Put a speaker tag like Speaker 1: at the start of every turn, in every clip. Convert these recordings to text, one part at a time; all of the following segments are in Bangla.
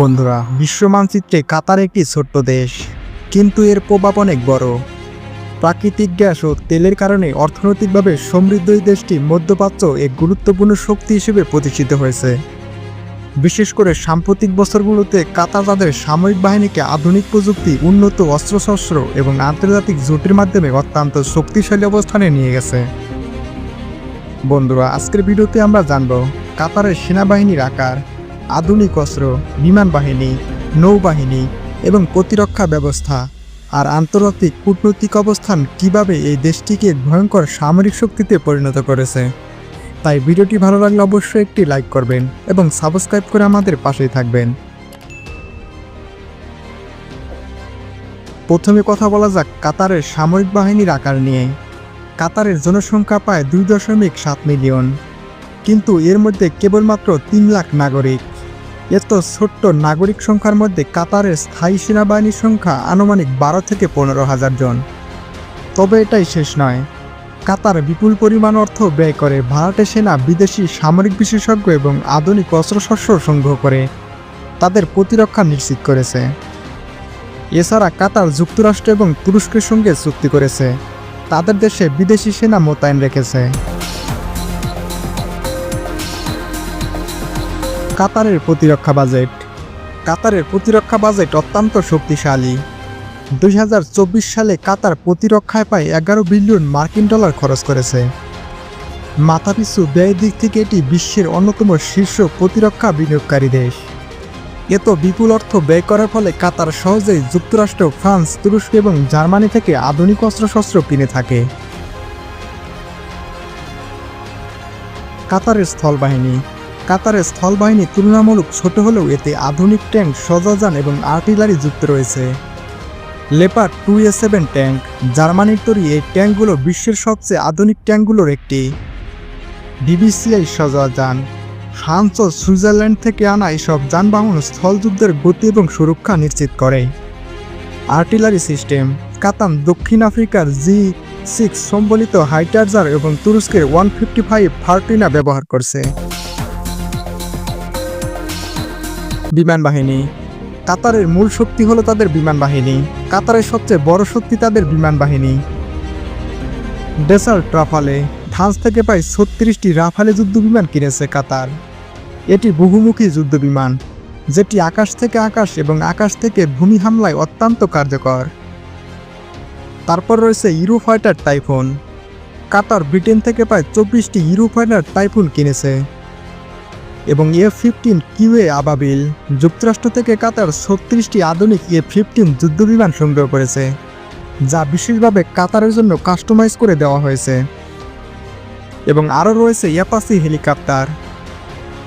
Speaker 1: বন্ধুরা বিশ্ব মানচিত্রে কাতার একটি ছোট্ট দেশ, কিন্তু এর প্রভাব অনেক বড়। প্রাকৃতিক গ্যাস ও তেলের কারণে অর্থনৈতিকভাবে সমৃদ্ধ এই দেশটি মধ্যপ্রাচ্য এক গুরুত্বপূর্ণ শক্তি হিসেবে প্রতিষ্ঠিত হয়েছে। বিশেষ করে সাম্প্রতিক বছরগুলোতে কাতার তাদের সামরিক বাহিনীকে আধুনিক প্রযুক্তি, উন্নত অস্ত্রশস্ত্র এবং আন্তর্জাতিক জোটের মাধ্যমে অত্যন্ত শক্তিশালী অবস্থানে নিয়ে গেছে। বন্ধুরা, আজকের ভিডিওতে আমরা জানব কাতারের সেনাবাহিনীর আকার আধুনিক অস্ত্র, বিমান বাহিনী, নৌবাহিনী এবং প্রতিরক্ষা ব্যবস্থা। আর আন্তর্জাতিক কূটনৈতিক অবস্থান কীভাবে এই দেশটিকে ভয়ঙ্কর সামরিক শক্তিতে পরিণত করেছে? তাই ভিডিওটি ভালো লাগলে অবশ্যই একটি লাইক করবেন এবং সাবস্ক্রাইব করে আমাদের পাশেই থাকবেন। প্রথমে কথা বলা যাক কাতারের সামরিক বাহিনীর আকার নিয়ে। কাতারের জনসংখ্যা প্রায় দুই দশমিক সাত মিলিয়ন। কিন্তু এর মধ্যে কেবলমাত্র তিন লাখ নাগরিক। এত ছোট্ট নাগরিক সংখ্যার মধ্যে কাতারের স্থায়ী সেনাবাহিনীর সংখ্যা আনুমানিক বারো থেকে পনেরো হাজার জন। তবে এটাই শেষ নয়। কাতার বিপুল পরিমাণ অর্থ ব্যয় করে ভাড়াটে সেনা বিদেশি সামরিক বিশেষজ্ঞ এবং আধুনিক অস্ত্রশস্ত্র সংগ্রহ করে, তাদের প্রতিরক্ষা নিশ্চিত করেছে। এছাড়া কাতার যুক্তরাষ্ট্র এবং তুরস্কের সঙ্গে চুক্তি করেছে। তাদের দেশে বিদেশি সেনা মোতায়েন রেখেছে। কাতারের প্রতিরক্ষা বাজেট। কাতারের প্রতিরক্ষা বাজেট অত্যন্ত শক্তিশালী। দুই হাজার চব্বিশ সালে কাতার প্রতিরক্ষায় প্রায় এগারো বিলিয়ন মার্কিন ডলার খরচ করেছে। মাথাপিছু ব্যয় দিক থেকে এটি বিশ্বের অন্যতম শীর্ষ প্রতিরক্ষা বিনিয়োগকারী দেশ। এত বিপুল অর্থ ব্যয় করার ফলে কাতার সহজেই যুক্তরাষ্ট্র, ফ্রান্স, তুরস্ক এবং জার্মানি থেকে আধুনিক অস্ত্রশস্ত্র কিনে থাকে। কাতারের স্থলবাহিনী কাতারের স্থলবাহিনী তুলনামূলক ছোট হলেও এতে আধুনিক ট্যাঙ্ক, সজাযান এবং আর্টিলারি যুক্ত রয়েছে। Leopard two A seven tank, জার্মানির তৈরি এই ট্যাঙ্কগুলো বিশ্বের সবচেয়ে আধুনিক ট্যাঙ্কগুলোর একটি। ডিবিসিআই সজাযান, ফ্রান্স ও সুইজারল্যান্ড থেকে আনা এসব যানবাহন স্থলযুদ্ধের গতি এবং সুরক্ষা নিশ্চিত করে। আর্টিলারি সিস্টেম, কাতান দক্ষিণ আফ্রিকার জি সিক্স সম্বলিত হাইটার্জার এবং তুরস্কের ওয়ান ফিফটি ফাইভ ফার্টিনা ব্যবহার করছে। বিমান বাহিনী। কাতারের মূল শক্তি হলো তাদের বিমান বাহিনী। কাতারের সবচেয়ে বড় শক্তি তাদের বিমান বাহিনী। ডেসার্ট রাফালে, ফ্রান্স থেকে প্রায় ছত্রিশটি রাফালে যুদ্ধ বিমান কিনেছে কাতার। এটি বহুমুখী যুদ্ধ বিমান যেটি আকাশ থেকে আকাশ এবং আকাশ থেকে ভূমি হামলায় অত্যন্ত কার্যকর। তারপর রয়েছে Eurofighter Typhoon. Qatar Britain থেকে প্রায় চব্বিশটি ইউরো ফাইটার টাইফুন কিনেছে। এবং এফ ফিফটিন কিউএ আবাবিল যুক্তরাষ্ট্র থেকে কাতার ছত্রিশটি আধুনিক এ ফিফটিন যুদ্ধবিমান সংগ্রহ করেছে, যা বিশেষভাবে কাতারের জন্য কাস্টমাইজ করে দেওয়া হয়েছে। এবং আরও রয়েছে ইয়াপাসি হেলিকপ্টার।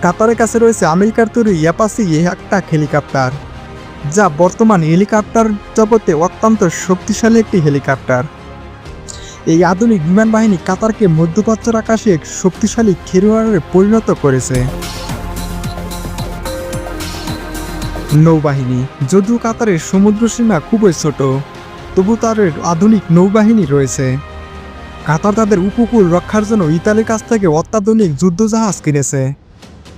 Speaker 1: কাতারের কাছে রয়েছে আমেরিকার তৈরি ইয়াপাসি একটা হেলিকপ্টার, যা বর্তমান হেলিকপ্টার জগতে অত্যন্ত শক্তিশালী একটি হেলিকপ্টার। এই আধুনিক বিমান বাহিনী কাতারকে মধ্যপ্রাচ্যের আকাশে এক শক্তিশালী খেলোয়াড়ে পরিণত করেছে। নৌবাহিনী। যদিও কাতারের সমুদ্র সীমা খুবই ছোট, তবু তাদের আধুনিক নৌবাহিনী রয়েছে। কাতার তাদের উপকূল রক্ষার জন্য ইতালির কাছ থেকে অত্যাধুনিক যুদ্ধজাহাজ কিনেছে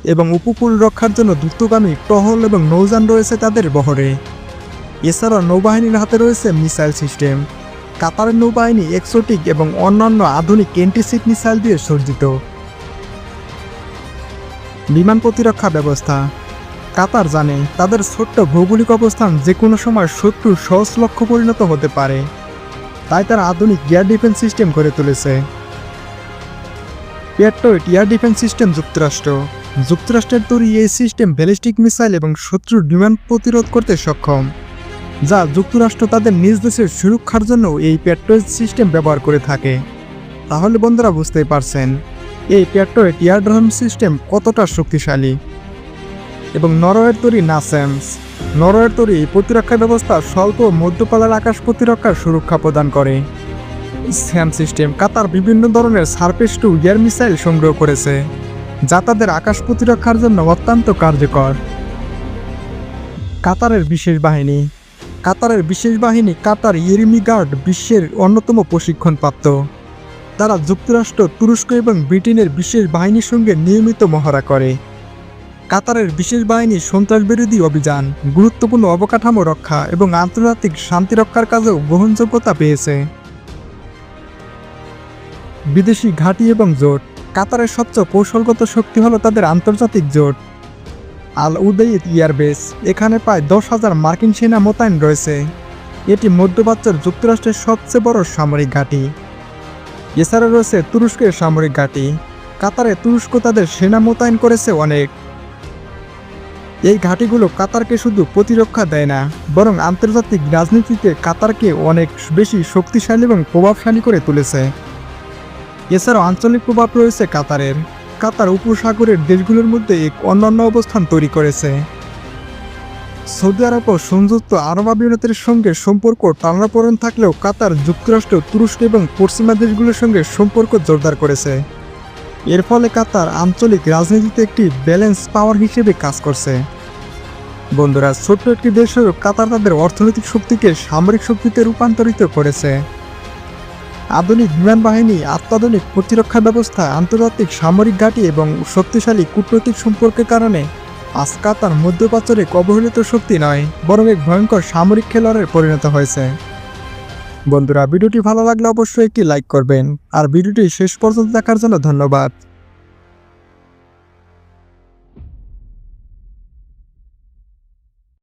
Speaker 1: এবং উপকূল রক্ষার জন্য দ্রুতগামী টহল এবং নৌযান রয়েছে তাদের বহরে। এছাড়া নৌবাহিনীর হাতে রয়েছে মিসাইল সিস্টেম। কাতারের নৌবাহিনী এক্সোটিক এবং অন্যান্য আধুনিক এন্টিসিপ মিসাইল দিয়ে সজ্জিত। বিমান প্রতিরক্ষা ব্যবস্থা। কাতার জানে, তাদের ছোট্ট ভৌগোলিক অবস্থান যে কোনো সময় শত্রুর সহজ লক্ষ্য পরিণত হতে পারে। তাই তারা আধুনিক এয়ার ডিফেন্স সিস্টেম গড়ে তুলেছে। পেট্রোয়েট এয়ার ডিফেন্স সিস্টেম যুক্তরাষ্ট্র। যুক্তরাষ্ট্রের তৈরি এই সিস্টেম ব্যালিস্টিক মিসাইল এবং শত্রুর বিমান প্রতিরোধ করতে সক্ষম, যা যুক্তরাষ্ট্র তাদের নিজ দেশের সুরক্ষার জন্য এই পেট্রোয়েট সিস্টেম ব্যবহার করে থাকে। তাহলে বন্ধুরা বুঝতেই পারছেন, এই পেট্রোয়েট এয়ারড্রোন সিস্টেম কতটা শক্তিশালী। এবং নরওয়ের তৈরি নাসেমস নরওয়ের তৈরি প্রতিরক্ষা ব্যবস্থা স্বল্প মধ্যপালার আকাশ প্রতিরক্ষার সুরক্ষা প্রদান করে। স্যাম সিস্টেম কাতার বিভিন্ন ধরনের সার্ফেস টু এয়ার মিসাইল সংগ্রহ করেছে, যা তাদের আকাশ প্রতিরক্ষার জন্য অত্যন্ত কার্যকর। কাতারের বিশেষ বাহিনী। কাতারের বিশেষ বাহিনী কাতার ইয়েরিমি গার্ড বিশ্বের অন্যতম প্রশিক্ষণপ্রাপ্ত। তারা যুক্তরাষ্ট্র, তুরস্ক এবং ব্রিটেনের বিশেষ বাহিনীর সঙ্গে নিয়মিত মহড়া করে। কাতারের বিশেষ বাহিনী সন্ত্রাস বিরোধী অভিযান, গুরুত্বপূর্ণ অবকাঠামো রক্ষা এবং আন্তর্জাতিক শান্তি রক্ষার কাজেও গ্রহণযোগ্যতা পেয়েছে। বিদেশি ঘাঁটি এবং জোট, কাতারের সবচেয়ে কৌশলগত শক্তি হলো তাদের আন্তর্জাতিক জোট। আল উদয়িত এয়ারবেস এখানে প্রায় দশ হাজার মার্কিন সেনা মোতায়েন রয়েছে। এটি মধ্যপ্রাচ্যের যুক্তরাষ্ট্রের সবচেয়ে বড় সামরিক ঘাঁটি। এছাড়া রয়েছে তুরস্কের সামরিক ঘাঁটি। কাতারে তুরস্ক তাদের সেনা মোতায়েন করেছে অনেক। এই ঘাঁটিগুলো কাতারকে শুধু প্রতিরক্ষা দেয় না, বরং আন্তর্জাতিক রাজনীতিতে কাতারকে অনেক বেশি শক্তিশালী এবং প্রভাবশালী করে তুলেছে। এছাড়াও আঞ্চলিক প্রভাব রয়েছে কাতারের। কাতার উপসাগরের দেশগুলোর মধ্যে এক অন্যান্য অবস্থান তৈরি করেছে। সৌদি আরব ও সংযুক্ত আরব আমিরাতের সঙ্গে সম্পর্ক টানাপোড়েন থাকলেও কাতার যুক্তরাষ্ট্র, তুরস্ক এবং পশ্চিমা দেশগুলোর সঙ্গে সম্পর্ক জোরদার করেছে। এর ফলে কাতার আঞ্চলিক রাজনীতিতে একটি ব্যালেন্স পাওয়ার হিসেবে কাজ করছে। বন্ধুরা, ছোট্ট একটি দেশেও কাতার তাদের অর্থনৈতিক শক্তিকে সামরিক শক্তিতে রূপান্তরিত করেছে। আধুনিক বিমান বাহিনী, অত্যাধুনিক প্রতিরক্ষা ব্যবস্থা, আন্তর্জাতিক সামরিক ঘাঁটি এবং শক্তিশালী কূটনৈতিক সম্পর্কের কারণে আজ কাতার মধ্যপ্রাচ্যের অবহেলিত শক্তি নয়, বরং এক ভয়ঙ্কর সামরিক খেলোয়াড়ে পরিণত হয়েছে। বন্ধুরা, ভিডিওটি ভালো লাগলে অবশ্যই একটি লাইক করবেন। আর ভিডিওটি শেষ পর্যন্ত দেখার জন্য ধন্যবাদ।